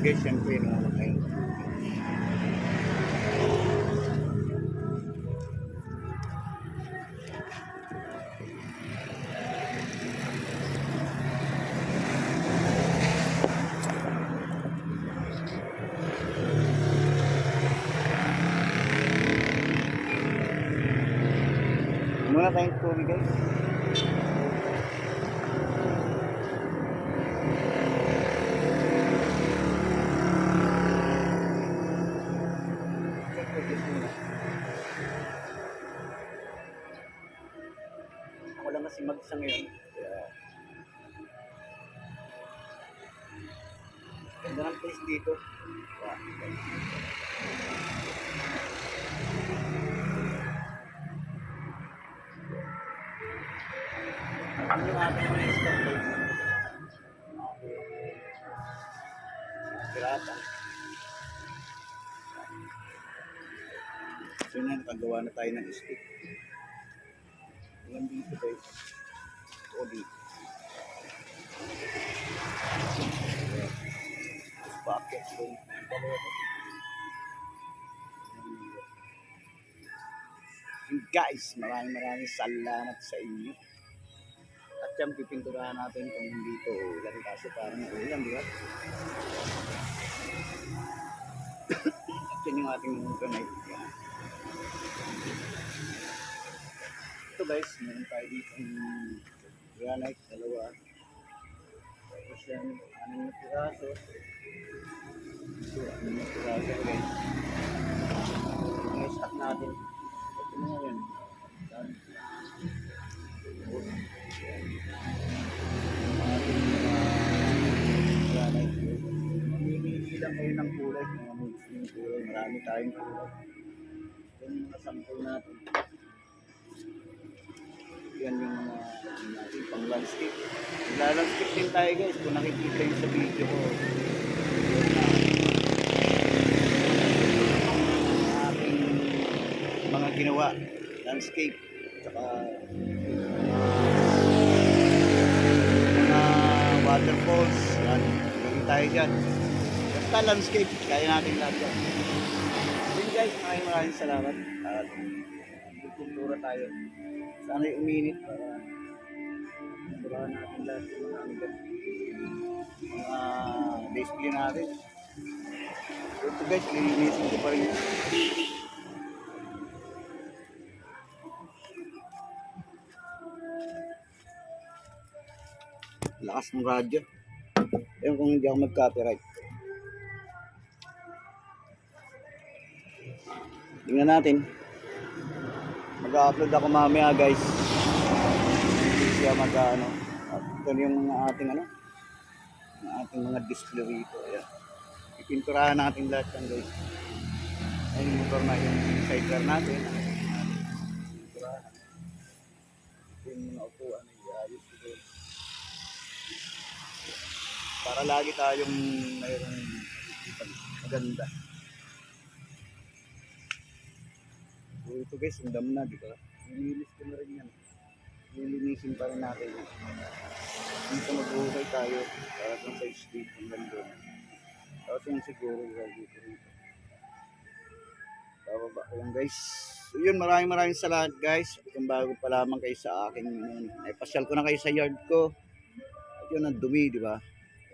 guys, syempre, no, ayun. Muna tayong tubig guys. Ako lang kasi mag-isa ngayon. Kaya... Ganda ng place dito. Kaya... Ano yung ating mga stop place? Pirata. So yun na, nakagawa na tayo ng stick. Ilan dito guys? O dito. Doon. And guys, maraming maraming salamat sa inyo. At yan, pipinturahan natin kung dito ulan kasi parang ulan, di ba? At yan yung ating granite. Ito guys, meron tayo dito yung granite, dalawa. Tapos yan, anim na piraso. Ito, anim na piraso guys. Yung stock natin. Ito na yan. Yan. Mamimili lang kayo ng kulay, mga Muslim kulay, marami tayong kulay. Yan yung mga sample natin. Yan yung mga ano natin, pang landscape. Nagla-landscape din tayo guys, kung nakikita yung sa video ko. Ating mga ginawa, landscape, tsaka mga waterfalls, yan, gawin tayo dyan. Basta landscape, kaya natin lahat yan. Yun guys, maraming maraming salamat. At kultura tayo. Sana yung uminit para kulturahan natin lahat yung mga ano dyan. Mga display natin. Ito guys, lilinisin ko pa rin. Lakas ng radyo. Ayun kung hindi ako mag-copyright. Tingnan natin. Mag-upload ako mamaya guys. Siya mag ano. At ito yung mga ating ano. Mga ating mga display rito. Ayan. Ipinturahan natin lahat yan guys. Ayun yung motor na yung sidecar natin. Pinturahan. Ito yung mga upuan. Ito. Para lagi tayong mayroong maganda. Ito guys, ang dam na, di ba? Nilinis ko na rin yan. Nilinisin pa rin natin. Dito magbuhay tayo para sa street hanggang doon. Tapos yung siguro guys dito rito. Bababa ko lang guys. So yun, maraming maraming salamat guys. Kung bago pa lamang kayo sa akin, yun, naipasyal ko na kayo sa yard ko. At yun, ang dumi, di ba?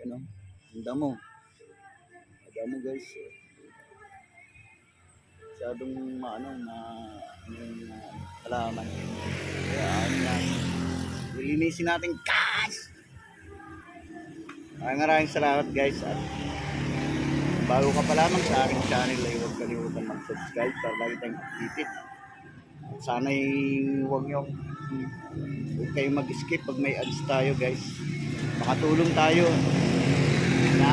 Ano? Ang damo. Ang damo guys. Masyadong maano, ma, ano yung uh, halaman. Kaya na, lilinisin natin guys! Maraming maraming salamat guys. At bago ka pa lamang sa aking channel ay huwag kalimutan mag-subscribe para lagi tayong updated. Sana'y huwag niyong huwag kayong mag-skip pag may ads tayo guys. Makatulong tayo na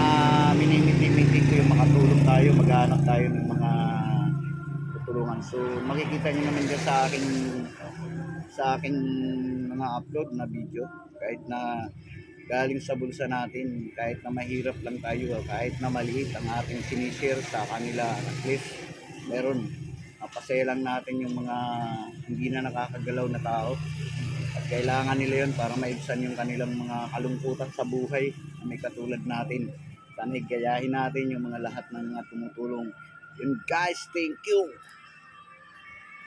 minimiti-miti ko yung makatulong tayo, maghanap tayo ng mga tutulungan. So makikita niyo naman dyan sa aking sa aking mga upload na video kahit na galing sa bulsa natin kahit na mahirap lang tayo kahit na maliit ang ating sinishare sa kanila at least meron mapasaya lang natin yung mga hindi na nakakagalaw na tao at kailangan nila yon para maibsan yung kanilang mga kalungkutan sa buhay na may katulad natin Sana'y gayahin natin yung mga lahat ng mga tumutulong. Yun guys, thank you.